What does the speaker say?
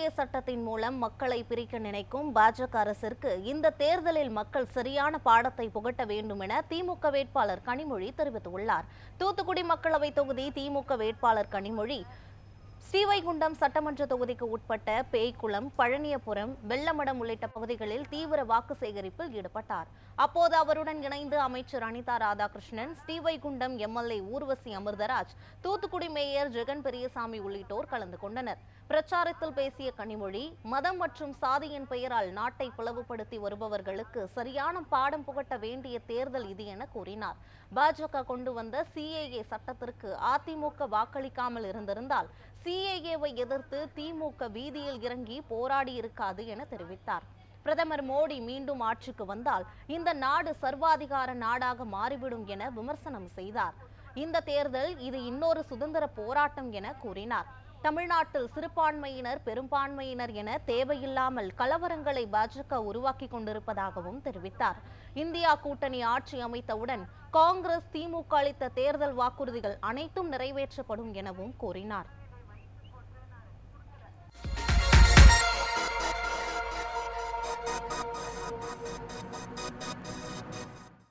CAA சட்டத்தின் மூலம் மக்களை பிரிக்க நினைக்கும் பாஜக அரசிற்கு இந்த தேர்தலில் மக்கள் சரியான பாடத்தை புகட்ட வேண்டும் என திமுக வேட்பாளர் கனிமொழி தெரிவித்துள்ளார். தூத்துக்குடி மக்களவை தொகுதி திமுக வேட்பாளர் கனிமொழி ஸ்ரீவைகுண்டம் சட்டமன்ற தொகுதிக்கு உட்பட்ட பேய்க்குளம் பழனியபுரம் வெள்ளமடம் உள்ளிட்ட பகுதிகளில் தீவிர வாக்கு சேகரிப்பில் ஈடுபட்டார். அப்போது அவருடன் இணைந்து அமைச்சர் அனிதா ராதாகிருஷ்ணன் ஸ்ரீவைகுண்டம் எம்எல்ஏ ஊர்வசி அமிர்தராஜ் தூத்துக்குடி மேயர் ஜெகன் பெரியசாமி உள்ளிட்டோர் கலந்து கொண்டனர். பிரச்சாரத்தில் பேசிய கனிமொழி மதம் மற்றும் சாதியின் பெயரால் நாட்டை பிளவுபடுத்தி வருபவர்களுக்கு சரியான பாடம் புகட்ட வேண்டிய தேர்தல் இது என கூறினார். பாஜக கொண்டு வந்த சிஏஏ சட்டத்திற்கு அதிமுக வாக்களிக்காமல் இருந்திருந்தால் சி சிஏஏவை எதிர்த்து திமுக வீதியில் இறங்கி போராடி இருக்காது என தெரிவித்தார். பிரதமர் மோடி மீண்டும் ஆட்சிக்கு வந்தால் இந்த நாடு சர்வாதிகார நாடாக மாறிவிடும் என விமர்சனம் செய்தார். இந்த தேர்தல் இது இன்னொரு சுதந்திர போராட்டம் என கூறினார். தமிழ்நாட்டில் சிறுபான்மையினர் பெரும்பான்மையினர் என தேவையில்லாமல் கலவரங்களை பாஜக உருவாக்கி கொண்டிருப்பதாகவும் தெரிவித்தார். இந்தியா கூட்டணி ஆட்சி அமைத்தவுடன் காங்கிரஸ் திமுக அளித்த தேர்தல் வாக்குறுதிகள் அனைத்தும் நிறைவேற்றப்படும் எனவும் கூறினார்.